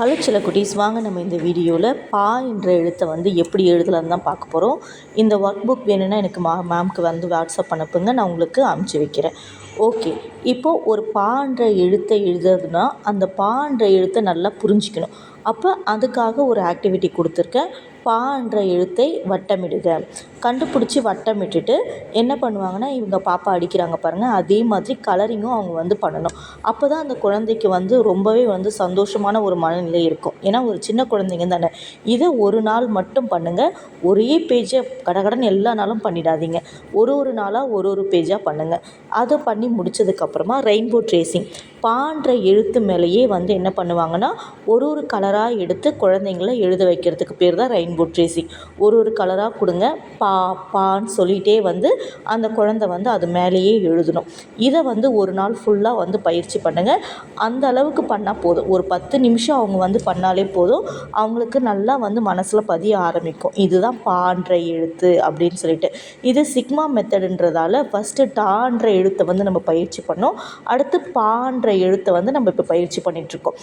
Hello சில குட்டீஸ் வாங்க நம்ம இந்த வீடியோவில் பா என்ற எழுத்தை வந்து எப்படி எழுதலாம்னு தான் பார்க்க போகிறோம் இந்த ஒர்க் புக் வேணும்னா எனக்கு மா மேம்க்கு வந்து வாட்ஸ்அப் அனுப்புங்க. நான் உங்களுக்கு அனுப்பிச்சி வைக்கிறேன். ஓகே இப்போது ஒரு பான்ற எழுத்தை எழுதுறதுனா அந்த பான்ற எழுத்தை நல்லா புரிஞ்சிக்கணும். அப்போ அதுக்காக ஒரு ஆக்டிவிட்டி கொடுத்துருக்கேன். பா என்ற எழுத்தை வட்டமிடுக. கண்டுபிடிச்சி வட்டமிட்டுட்டு என்ன பண்ணுவாங்கன்னா இவங்க பாப்பா அடிக்கிறாங்க பாருங்கள் அதே மாதிரி கலரிங்கும் அவங்க வந்து பண்ணணும். அப்போ தான் அந்த குழந்தைக்கு வந்து ரொம்பவே வந்து சந்தோஷமான ஒரு மனநிலை இருக்கும். ஏன்னா ஒரு சின்ன குழந்தைங்க தானே. இதை ஒரு நாள் மட்டும் பண்ணுங்கள் ஒரே பேஜை கடகடன் எல்லா நாளும் பண்ணிடாதீங்க. ஒரு ஒரு நாளாக ஒரு ஒரு பேஜாக பண்ணுங்கள் அதை பண்ணி முடித்ததுக்கப்புறமா ரெயின்போ ட்ரேசிங் பான்ற எழுத்து மேலேயே வந்து என்ன பண்ணுவாங்கன்னா ஒரு ஒரு கலராக எடுத்து குழந்தைங்கள எழுத வைக்கிறதுக்கு பேர் தான் ரெயின்போ ட்ரேசிங் ஒரு ஒரு கலராக கொடுங்க. பா பான்னு சொல்லிகிட்டே வந்து அந்த குழந்த வந்து அது மேலேயே எழுதணும். இதை வந்து ஒரு நாள் ஃபுல்லாக வந்து பயிற்சி பண்ணுங்கள் அந்த அளவுக்கு பண்ணால் போதும். ஒரு பத்து நிமிஷம் அவங்க வந்து பண்ணாலே போதும். அவங்களுக்கு நல்லா வந்து மனசில் பதிய ஆரம்பிக்கும். இதுதான் பான்ற எழுத்து அப்படின்னு சொல்லிட்டு. இது சிக்மா மெத்தடுன்றதால ஃபஸ்ட்டு டான்ற எழுத்தை வந்து நம்ம பயிற்சி பண்ணோம். அடுத்து பான்ற எழுத்தை வந்து நம்ம இப்போ பயிற்சி பண்ணிகிட்ருக்கோம்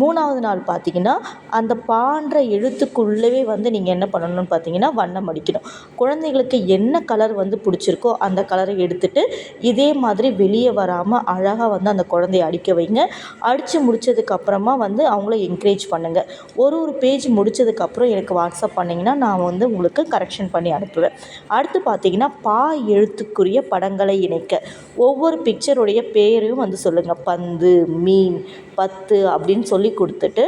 மூணாவது நாள் பார்த்திங்கன்னா அந்த பான்ற எழுத்துக்குள்ளவே வந்து நீங்கள் என்ன பண்ணணும்னு பார்த்தீங்கன்னா வண்ணம் அடிக்கணும். குழந்தைகளுக்கு என்ன கலர் வந்து பிடிச்சிருக்கோ அந்த கலரை எடுத்துகிட்டு இதே மாதிரி வெளியே வராமல் அழகாக வந்து அந்த குழந்தைய அடிக்க வைங்க. அடித்து முடித்ததுக்கப்புறமா வந்து அவங்கள என்கரேஜ் பண்ணுங்கள் ஒரு ஒரு பேஜ் முடித்ததுக்கப்புறம் எனக்கு வாட்ஸ்அப் பண்ணிங்கன்னா நான் வந்து உங்களுக்கு கரெக்ஷன் பண்ணி அனுப்புவேன். அடுத்து பார்த்தீங்கன்னா பா எழுத்துக்குரிய படங்களை இணைக்க. ஒவ்வொரு பிக்சருடைய பேரையும் வந்து சொல்லுங்கள் பந்து மீன் பத்து அப்படின்னு சொல்லி கொடுத்துட்டு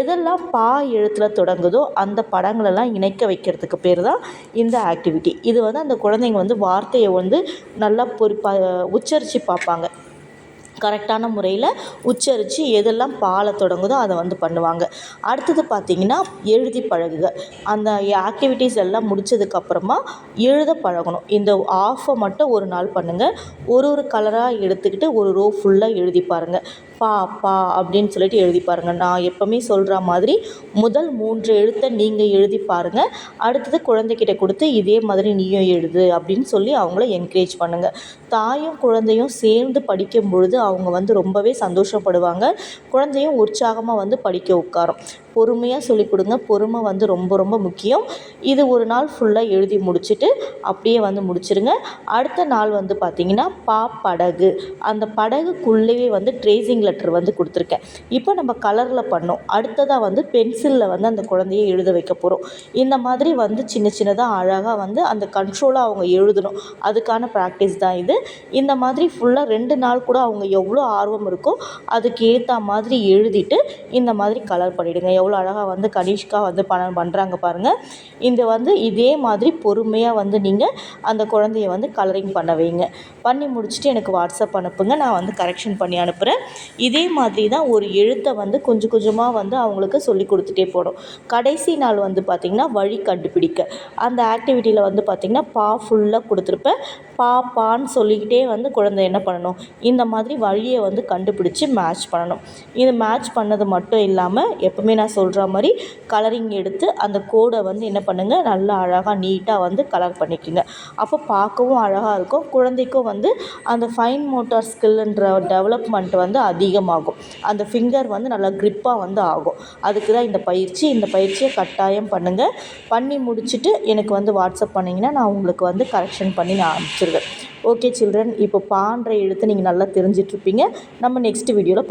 எதெல்லாம் பா எழுத்தில் தொடங்குதோ அந்த படங்களெல்லாம் இணைக்க வைக்கிறதுக்கு பேர் தான் இந்த ஆக்டிவிட்டி. இது வந்து அந்த குழந்தைங்க வந்து வார்த்தையை வந்து நல்லா பொறி ப உச்சரித்து பார்ப்பாங்க. கரெக்டான முறையில் உச்சரித்து எதெல்லாம் பாலை தொடங்குதோ அதை வந்து பண்ணுவாங்க. அடுத்தது பார்த்திங்கன்னா எழுதி பழகுக. அந்த ஆக்டிவிட்டீஸ் எல்லாம் முடித்ததுக்கப்புறமா எழுத பழகணும். இந்த ஆஃபை மட்டும் ஒரு நாள் பண்ணுங்கள் ஒரு ஒரு கலராக எடுத்துக்கிட்டு ஒரு ரோ ஃபுல்லாக எழுதி பாருங்கள் பா பா அப்படின்னு சொல்லிட்டு எழுதி பாருங்கள் நான் எப்போவுமே சொல்கிற மாதிரி முதல் மூன்று எழுத்தை நீங்கள் எழுதி பாருங்கள் அடுத்தது குழந்தைக்கிட்ட கொடுத்து இதே மாதிரி நீயும் எழுது அப்படின்னு சொல்லி அவங்கள என்கரேஜ் பண்ணுங்கள் தாயும் குழந்தையும் சேர்ந்து படிக்கும் பொழுது அவங்க வந்து ரொம்பவே சந்தோஷப்படுவாங்க. குழந்தையும் உற்சாகமாக வந்து படிக்க உட்காரும். பொறுமையாக சொல்லிக் கொடுங்க. பொறுமை வந்து ரொம்ப ரொம்ப முக்கியம். இது ஒரு நாள் ஃபுல்லாக எழுதி முடிச்சுட்டு அப்படியே வந்து முடிச்சிருங்க. அடுத்த நாள் வந்து பார்த்திங்கன்னா பா படகு. அந்த படகுக்குள்ளேயே வந்து ட்ரேசிங் லெட்டர் வந்து கொடுத்துருக்கேன். இப்போ நம்ம கலரில் பண்ணோம். அடுத்ததாக வந்து பென்சிலில் வந்து அந்த குழந்தைய எழுத வைக்க போகிறோம் இந்த மாதிரி வந்து சின்ன சின்னதாக அழகாக வந்து அந்த கண்ட்ரோலாக அவங்க எழுதணும். அதுக்கான ப்ராக்டிஸ் தான் இது. இந்த மாதிரி ஃபுல்லாக ரெண்டு நாள் கூட அவங்க எவ்வளோ ஆர்வம் இருக்கோ அதுக்கு ஏற்ற மாதிரி எழுதிட்டு இந்த மாதிரி கலர் பண்ணிவிடுங்க எவ்வளோ அழகாக வந்து கனிஷ்கா வந்து பண பண்ணுறாங்க பாருங்கள் இந்த வந்து இதே மாதிரி பொறுமையாக வந்து நீங்கள் அந்த குழந்தைய வந்து கலரிங் பண்ண வைங்க. பண்ணி முடிச்சுட்டு எனக்கு வாட்ஸ்அப் அனுப்புங்க. நான் வந்து கரெக்ஷன் பண்ணி அனுப்புகிறேன் இதே மாதிரி தான் ஒரு எழுத்தை வந்து கொஞ்சம் கொஞ்சமாக வந்து அவங்களுக்கு சொல்லி கொடுத்துட்டே போகணும் கடைசி நாள் வந்து பார்த்திங்கன்னா வழி கண்டுபிடிக்க. அந்த ஆக்டிவிட்டியில் வந்து பார்த்திங்கன்னா பா ஃபுல்லாக கொடுத்துருப்பேன். பா பான்னு சொல்லிக்கிட்டே வந்து குழந்தை என்ன பண்ணணும்? இந்த மாதிரி வழியை வந்து கண்டுபிடிச்சி மேட்ச் பண்ணணும். இது மேட்ச் பண்ணது மட்டும் இல்லாமல் எப்போவுமே நான் சொல்கிற மாதிரி கலரிங் எடுத்து அந்த கோடை வந்து என்ன பண்ணுங்கள் நல்லா அழகாக நீட்டாக வந்து கலர் பண்ணிக்கோங்க. அப்போ பார்க்கவும் அழகாக இருக்கும். குழந்தைக்கும் வந்து அந்த ஃபைன் மோட்டார் ஸ்கில்ன்ற டெவலப்மெண்ட் வந்து அதிகமாகும். அந்த ஃபிங்கர் வந்து நல்லா க்ரிப்பாக வந்து ஆகும். அதுக்கு தான் இந்த பயிற்சி. இந்த பயிற்சியை கட்டாயம் பண்ணுங்கள் பண்ணி முடிச்சுட்டு எனக்கு வந்து வாட்ஸ்அப் பண்ணிங்கன்னா நான் உங்களுக்கு வந்து கரெக்ஷன் பண்ணி நான் அனுப்பிச்சிடுவேன் ஓகே சில்ட்ரன் இப்போ பான்ற எழுத்து நீங்கள் நல்லா தெரிஞ்சிட்ருப்பீங்க. நம்ம நெக்ஸ்ட் வீடியோவில்